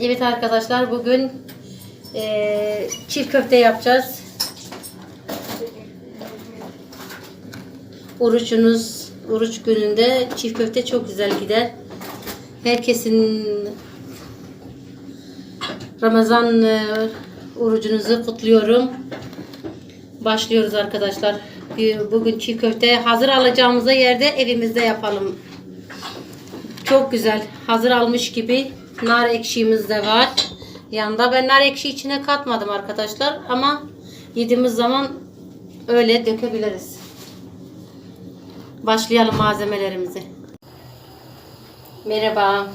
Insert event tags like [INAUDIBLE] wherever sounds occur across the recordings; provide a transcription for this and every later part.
Evet arkadaşlar bugün eee çiğ köfte yapacağız. Orucunuz, oruç gününde çiğ köfte çok güzel gider. Herkesin Ramazan eee, orucunuzu kutluyorum. Başlıyoruz arkadaşlar. Bir- Bugün çiğ köfte hazır alacağımıza yerde evimizde yapalım. Çok güzel. Hazır almış gibi nar ekşimiz de var. Yanında ben nar ekşi içine katmadım arkadaşlar ama yediğimiz zaman öyle dökebiliriz. Başlayalım malzemelerimizi. Merhaba.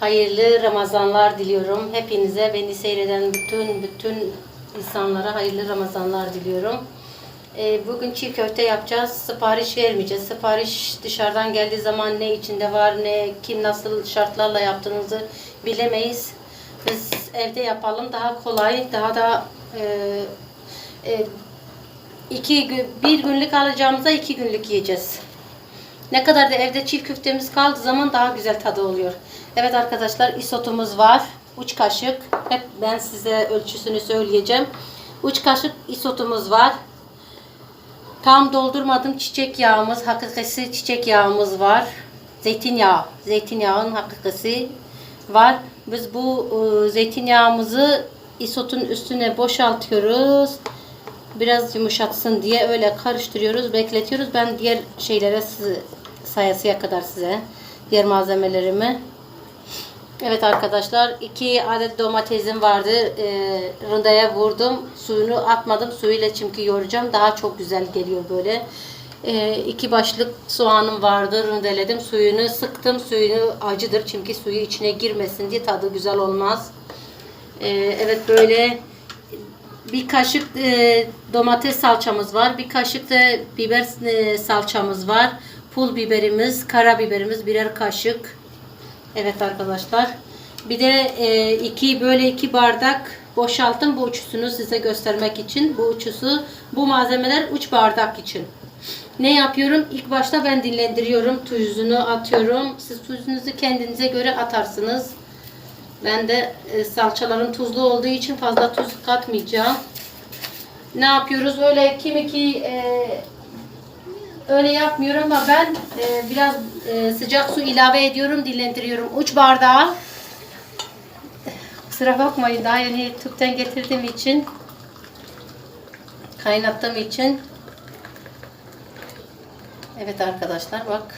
Hayırlı Ramazanlar diliyorum. Hepinize beni seyreden bütün bütün insanlara hayırlı Ramazanlar diliyorum. Ee, bugün çiğ köfte yapacağız. Sipariş vermeyeceğiz. Sipariş dışarıdan geldiği zaman ne içinde var, ne kim nasıl şartlarla yaptığınızı bilemeyiz. Biz evde yapalım daha kolay, daha da e, e, iki bir günlük alacağımıza iki günlük yiyeceğiz. Ne kadar da evde çiğ köftemiz kaldığı zaman daha güzel tadı oluyor. Evet arkadaşlar isotumuz var. Uç kaşık. Hep ben size ölçüsünü söyleyeceğim. Uç kaşık isotumuz var. Tam doldurmadım çiçek yağımız, hakikisi çiçek yağımız var. Zeytinyağı, zeytinyağının hakikisi var. Biz bu e, zeytinyağımızı isotun üstüne boşaltıyoruz. Biraz yumuşatsın diye öyle karıştırıyoruz, bekletiyoruz. Ben diğer şeylere size, sayasıya kadar size diğer malzemelerimi Evet arkadaşlar iki adet domatesim vardı. E, rındaya vurdum. Suyunu atmadım. Suyuyla çünkü yoğuracağım. Daha çok güzel geliyor böyle. E, iki başlık soğanım vardı. Rındeledim. Suyunu sıktım. Suyunu acıdır. Çünkü suyu içine girmesin diye tadı güzel olmaz. E, evet böyle bir kaşık e, domates salçamız var. Bir kaşık da biber e, salçamız var. Pul biberimiz, karabiberimiz birer kaşık. Evet arkadaşlar. Bir de e, iki böyle iki bardak boşalttım bu uçusunu size göstermek için. Bu uçusu bu malzemeler uç bardak için. Ne yapıyorum? İlk başta ben dinlendiriyorum. Tuzunu atıyorum. Siz tuzunuzu kendinize göre atarsınız. Ben de e, salçalarım tuzlu olduğu için fazla tuz katmayacağım. Ne yapıyoruz? Öyle kimi ki e, öyle yapmıyorum ama ben e, biraz e, sıcak su ilave ediyorum, dinlendiriyorum. Uç bardağa. Kusura bakmayın daha yeni tüpten getirdiğim için kaynattığım için. Evet arkadaşlar bak.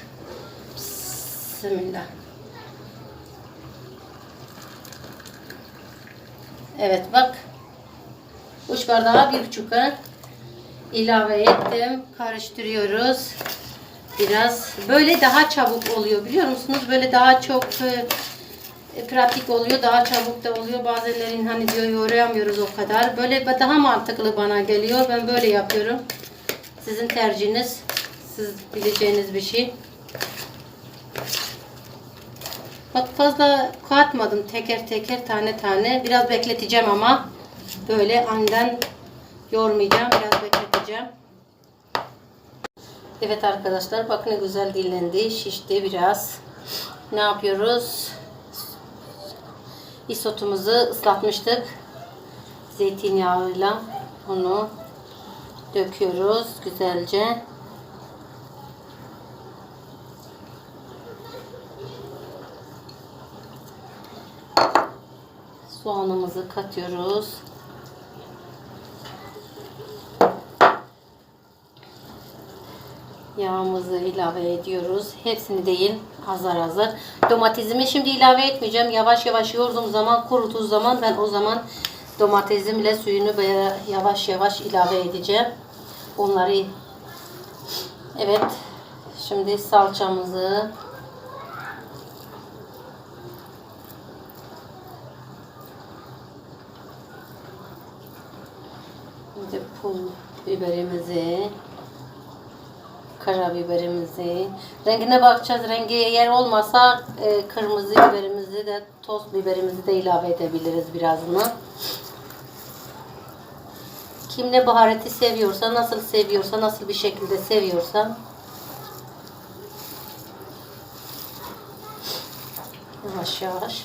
Bismillah. Evet bak. Uç bardağa bir buçuk ha ilave ettim. Karıştırıyoruz. Biraz böyle daha çabuk oluyor biliyor musunuz? Böyle daha çok e, e, pratik oluyor. Daha çabuk da oluyor. Bazenlerin hani diyor yoğuramıyoruz o kadar. Böyle daha mantıklı bana geliyor. Ben böyle yapıyorum. Sizin tercihiniz. Siz bileceğiniz bir şey. Bak fazla katmadım teker teker tane tane. Biraz bekleteceğim ama böyle aniden yormayacağım. Biraz bekleteceğim. Evet arkadaşlar bak ne güzel dinlendi. Şişti biraz. Ne yapıyoruz? Isotumuzu ıslatmıştık. Zeytinyağıyla onu döküyoruz güzelce. Soğanımızı katıyoruz. Yağımızı ilave ediyoruz. Hepsini değil azar azar. Domatesimi şimdi ilave etmeyeceğim. Yavaş yavaş yoğurduğum zaman kuruduğu zaman ben o zaman domatesimle suyunu yavaş yavaş ilave edeceğim. Onları Evet. Şimdi salçamızı Şimdi pul biberimizi karabiberimizi rengine bakacağız. Rengi eğer olmasa e, kırmızı biberimizi de toz biberimizi de ilave edebiliriz birazını. Kim ne baharatı seviyorsa, nasıl seviyorsa, nasıl bir şekilde seviyorsa yavaş yavaş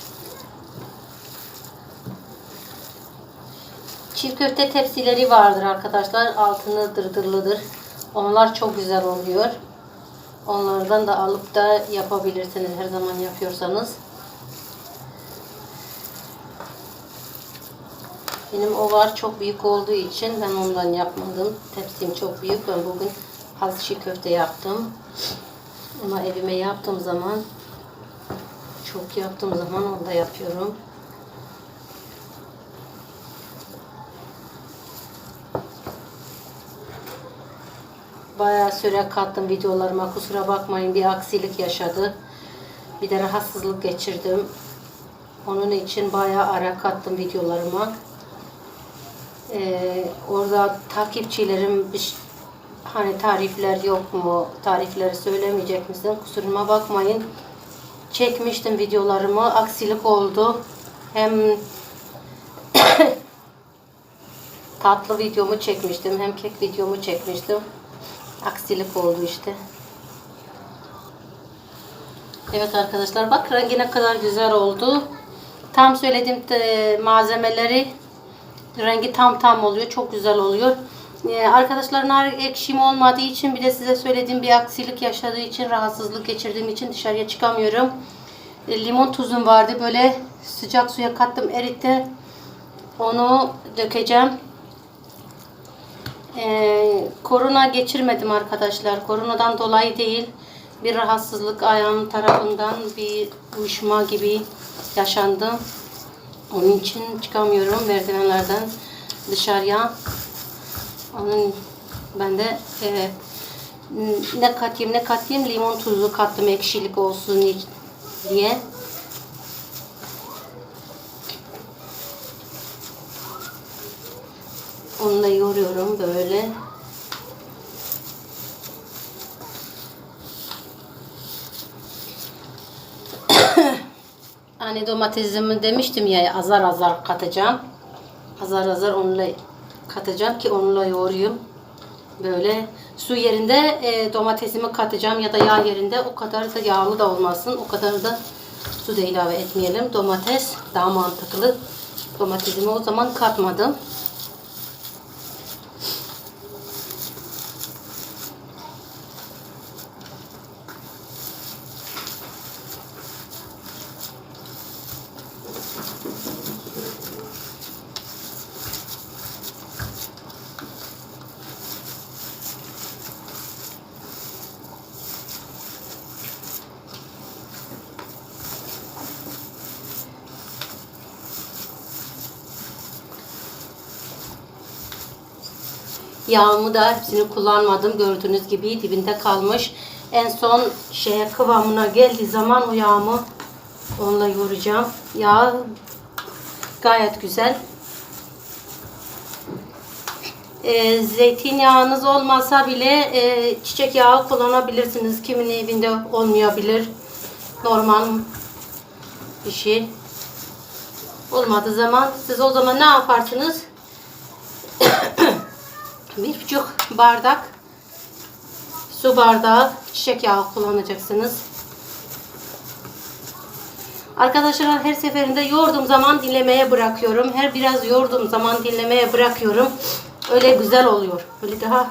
çiğ köfte tepsileri vardır arkadaşlar. Altını dırdırlıdır. Onlar çok güzel oluyor. Onlardan da alıp da yapabilirsiniz her zaman yapıyorsanız. Benim o var çok büyük olduğu için ben ondan yapmadım. Tepsim çok büyük. Ben bugün az çiğ köfte yaptım. Ama evime yaptığım zaman çok yaptığım zaman onu da yapıyorum. Bayağı süre kattım videolarıma. Kusura bakmayın bir aksilik yaşadı. Bir de rahatsızlık geçirdim. Onun için bayağı ara kattım videolarıma. Ee, orada takipçilerim bir hani tarifler yok mu? Tarifleri söylemeyecek misin? Kusuruma bakmayın. Çekmiştim videolarımı. Aksilik oldu. Hem [COUGHS] tatlı videomu çekmiştim. Hem kek videomu çekmiştim. Aksilik oldu işte. Evet arkadaşlar bak rengi ne kadar güzel oldu. Tam söylediğim de malzemeleri rengi tam tam oluyor. Çok güzel oluyor. Ee, arkadaşlar nar ekşim olmadığı için bir de size söylediğim bir aksilik yaşadığı için rahatsızlık geçirdiğim için dışarıya çıkamıyorum. E, limon tuzum vardı. Böyle sıcak suya kattım eritti. Onu dökeceğim. Ee, korona geçirmedim arkadaşlar. Koronadan dolayı değil. Bir rahatsızlık ayağım tarafından bir uyuşma gibi yaşandı. Onun için çıkamıyorum merdivenlerden dışarıya. Onun ben de e, ne katayım ne katayım limon tuzu kattım ekşilik olsun diye. Onu da yoruyorum böyle. [COUGHS] Hani domatesimi demiştim ya azar azar katacağım. Azar azar onunla katacağım ki onunla yoğurayım. Böyle su yerinde e, domatesimi katacağım ya da yağ yerinde o kadar da yağlı da olmasın. O kadar da su da ilave etmeyelim. Domates daha mantıklı. Domatesimi o zaman katmadım. Yağımı da hepsini kullanmadım. Gördüğünüz gibi dibinde kalmış. En son şeye kıvamına geldiği zaman o yağımı onunla yoğuracağım. Yağ gayet güzel. E, zeytinyağınız olmasa bile e, çiçek yağı kullanabilirsiniz. Kimin evinde olmayabilir. Normal bir şey. Olmadığı zaman siz o zaman ne yaparsınız? Bir buçuk bardak su bardağı çiçek yağı kullanacaksınız. Arkadaşlar her seferinde yoğurduğum zaman dinlemeye bırakıyorum. Her biraz yoğurduğum zaman dinlemeye bırakıyorum. Öyle güzel oluyor. Öyle daha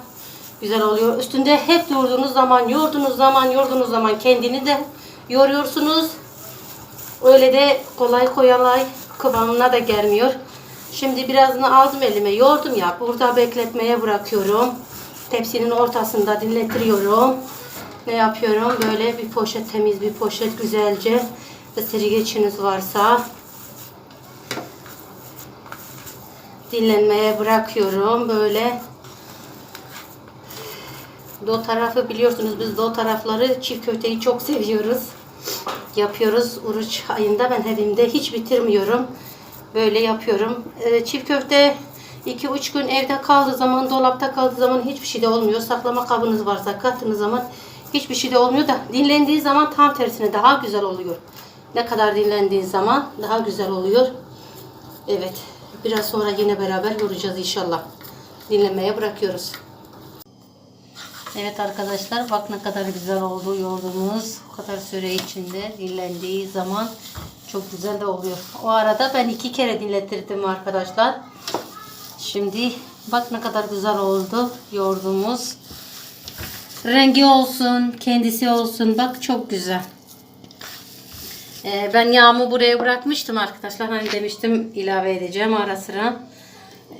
güzel oluyor. Üstünde hep yoğurduğunuz zaman, yoğurduğunuz zaman, yoğurduğunuz zaman kendini de yoruyorsunuz. Öyle de kolay kolay kıvamına da gelmiyor. Şimdi birazını aldım elime yoğurdum ya. Burada bekletmeye bırakıyorum. Tepsinin ortasında dinlendiriyorum. Ne yapıyorum? Böyle bir poşet temiz bir poşet güzelce ısırgeçiniz varsa dinlenmeye bırakıyorum. Böyle do tarafı biliyorsunuz biz do tarafları çiğ köfteyi çok seviyoruz. Yapıyoruz oruç ayında ben evimde hiç bitirmiyorum. Böyle yapıyorum. Ee, çiğ köfte 2-3 gün evde kaldığı zaman, dolapta kaldığı zaman hiçbir şey de olmuyor. Saklama kabınız varsa kattığınız zaman hiçbir şey de olmuyor da dinlendiği zaman tam tersine daha güzel oluyor. Ne kadar dinlendiği zaman daha güzel oluyor. Evet. Biraz sonra yine beraber yoracağız inşallah. Dinlemeye bırakıyoruz. Evet arkadaşlar bak ne kadar güzel oldu yoğurdumuz. O kadar süre içinde dinlendiği zaman çok güzel de oluyor. O arada ben iki kere dinletirdim arkadaşlar. Şimdi bak ne kadar güzel oldu yoğurdumuz. Rengi olsun, kendisi olsun. Bak çok güzel. Ee, ben yağımı buraya bırakmıştım arkadaşlar. Hani demiştim ilave edeceğim ara sıra.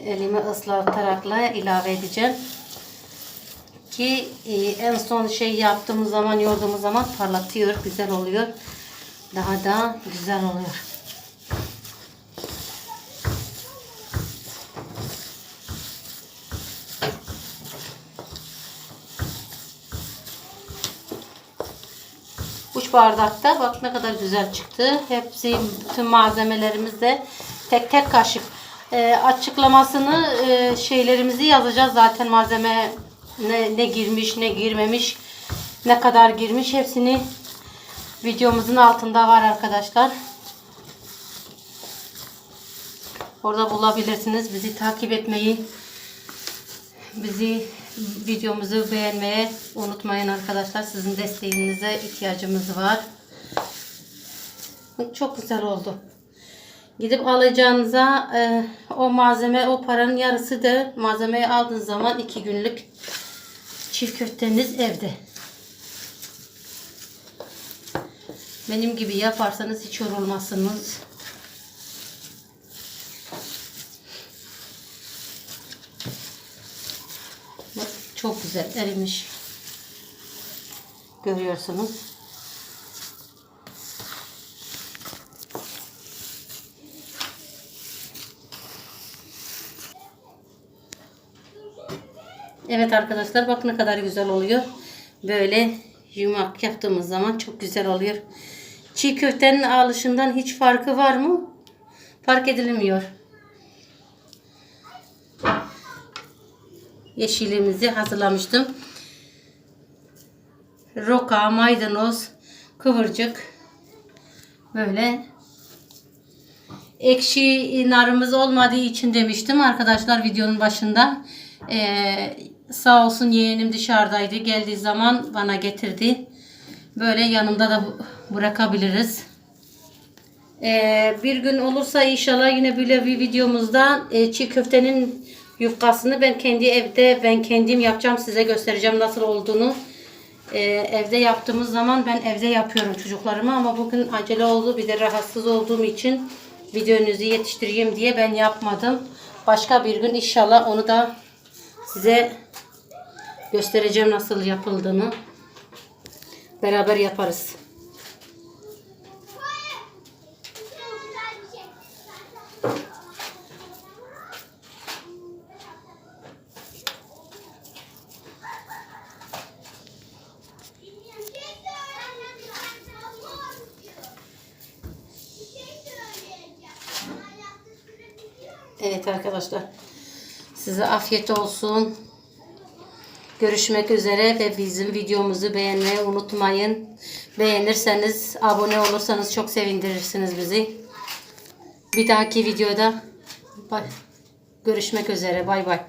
Elimi ıslatarakla ilave edeceğim. Ki e, en son şey yaptığımız zaman, yoğurduğumuz zaman parlatıyor, güzel oluyor. Daha da güzel oluyor. Üç bardakta bak ne kadar güzel çıktı. Hepsi bütün malzemelerimiz de tek tek kaşık. Ee, açıklamasını e, şeylerimizi yazacağız zaten malzeme ne, ne girmiş ne girmemiş ne kadar girmiş hepsini videomuzun altında var arkadaşlar. Orada bulabilirsiniz. Bizi takip etmeyi, bizi videomuzu beğenmeye unutmayın arkadaşlar. Sizin desteğinize ihtiyacımız var. Çok güzel oldu. Gidip alacağınıza e, o malzeme, o paranın yarısı da malzemeyi aldığınız zaman iki günlük çiğ köfteniz evde. Benim gibi yaparsanız hiç yorulmazsınız. Çok güzel erimiş. Görüyorsunuz. Evet arkadaşlar bak ne kadar güzel oluyor. Böyle yumak yaptığımız zaman çok güzel oluyor. Çiğ köftenin alışından hiç farkı var mı? Fark edilmiyor. Yeşilimizi hazırlamıştım. Roka, maydanoz, kıvırcık. Böyle ekşi narımız olmadığı için demiştim arkadaşlar videonun başında. Ee, sağ olsun yeğenim dışarıdaydı. Geldiği zaman bana getirdi. Böyle yanımda da bırakabiliriz. Ee, bir gün olursa inşallah yine böyle bir videomuzda e, çiğ köftenin yufkasını ben kendi evde ben kendim yapacağım size göstereceğim nasıl olduğunu. Ee, evde yaptığımız zaman ben evde yapıyorum çocuklarıma ama bugün acele oldu bir de rahatsız olduğum için videonuzu yetiştireyim diye ben yapmadım. Başka bir gün inşallah onu da size göstereceğim nasıl yapıldığını. Beraber yaparız. Evet arkadaşlar. Size afiyet olsun. Görüşmek üzere ve bizim videomuzu beğenmeyi unutmayın. Beğenirseniz, abone olursanız çok sevindirirsiniz bizi. Bir dahaki videoda görüşmek üzere. Bay bay.